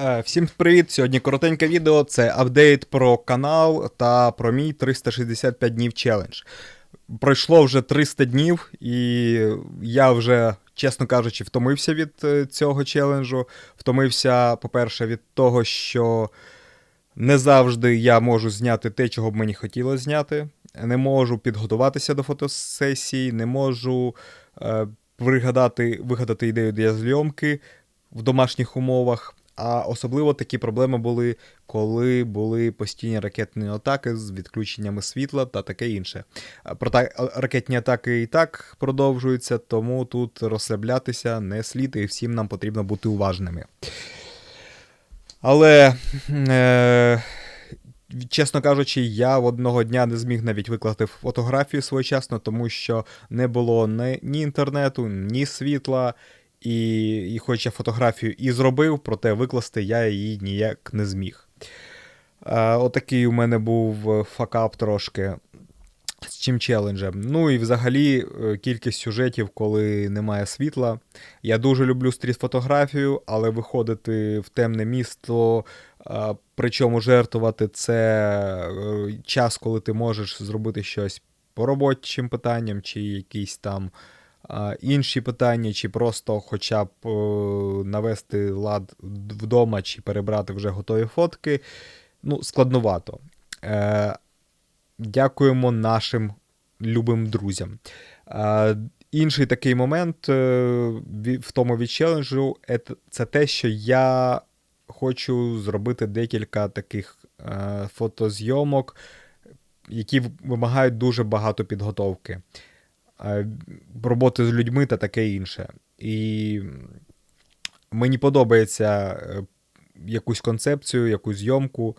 Е, Всім привіт! Сьогодні коротеньке відео. Це апдейт про канал та про мій 365 днів челендж. Пройшло вже 300 днів, і я вже, чесно кажучи, втомився від е, цього челенджу. Втомився, по-перше, від того, що не завжди я можу зняти те, чого б мені хотілося зняти. Не можу підготуватися до фотосесії, не можу е, пригадати, вигадати ідею для зйомки в домашніх умовах. А особливо такі проблеми були, коли були постійні ракетні атаки з відключеннями світла та таке інше. Проте ракетні атаки і так продовжуються, тому тут розслаблятися не слід, і всім нам потрібно бути уважними. Але, е, чесно кажучи, я одного дня не зміг навіть викласти фотографію своєчасно, тому що не було ні інтернету, ні світла. І, і хоч я фотографію і зробив, проте викласти я її ніяк не зміг. Е, отакий у мене був е, факап трошки з чим челенджем. Ну і взагалі е, кількість сюжетів, коли немає світла. Я дуже люблю стріт-фотографію, але виходити в темне місто, е, причому жертвувати це час, коли ти можеш зробити щось по робочим питанням, чи якісь там інші питання, чи просто хоча б е, навести лад вдома, чи перебрати вже готові фотки. Ну, складновато. Е, дякуємо нашим любим друзям. Е, інший такий момент в тому від челенджу це те, що я хочу зробити декілька таких фотозйомок, які вимагають дуже багато підготовки роботи з людьми та таке інше. І мені подобається е, якусь концепцію, якусь зйомку,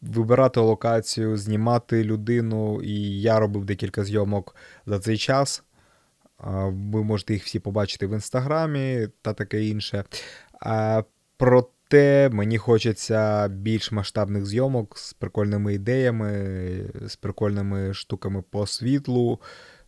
вибирати локацію, знімати людину. І я робив декілька зйомок за цей час. Ви можете їх всі побачити в інстаграмі та таке інше. Проте мені хочеться більш масштабних зйомок з прикольними ідеями, з прикольними штуками по світлу,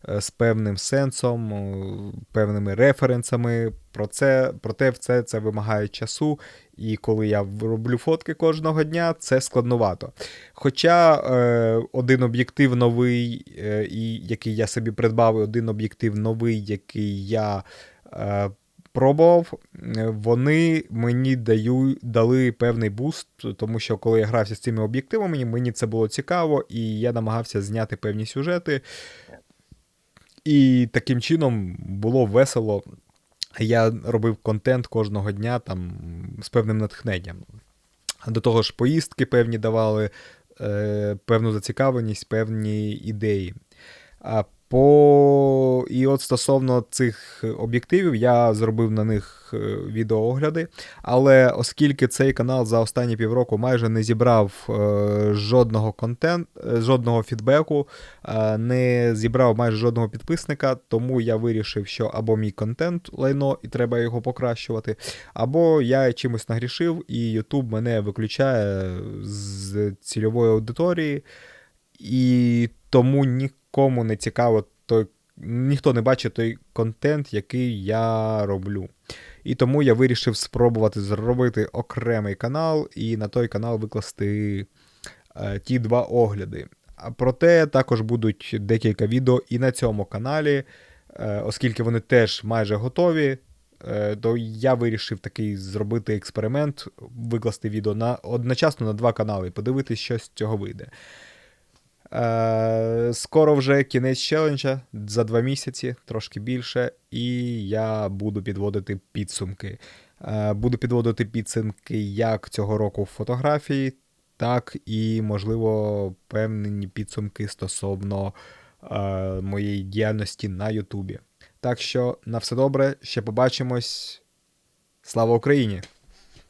з певним сенсом, е, певними референсами. Про це, проте все це вимагає часу, і коли я роблю фотки кожного дня, це складновато. Хоча е, один об'єктив новий, е, і, який я собі придбав, і один об'єктив новий, який я е, пробував, е, вони мені даю, дали певний буст, тому що коли я грався з цими об'єктивами, мені це було цікаво, і я намагався зняти певні сюжети. І таким чином було весело. Я робив контент кожного дня там, з певним натхненням. До того ж, поїздки певні давали е, певну зацікавленість, певні ідеї. А по... І от стосовно цих об'єктивів, я зробив на них е, відеоогляди. Але оскільки цей канал за останні півроку майже не зібрав е, жодного контент, е, жодного фідбеку, не зібрав майже жодного підписника, тому я вирішив, що або мій контент лайно, і треба його покращувати, або я чимось нагрішив, і YouTube мене виключає з цільової аудиторії, і тому нікому не цікаво той. Ніхто не бачить той контент, який я роблю. І тому я вирішив спробувати зробити окремий канал і на той канал викласти е, ті два огляди. А проте також будуть декілька відео і на цьому каналі, е, оскільки вони теж майже готові. е, То я вирішив такий зробити експеримент, викласти відео на одночасно на два канали і подивитись, що з цього вийде. Е, скоро вже кінець челенджа за два місяці, трошки більше, і я буду підводити підсумки. Е, буду підводити підсумки як цього року в фотографії, так і, можливо, певні підсумки стосовно е, моєї діяльності на Ютубі. Так що на все добре, ще побачимось. Слава Україні!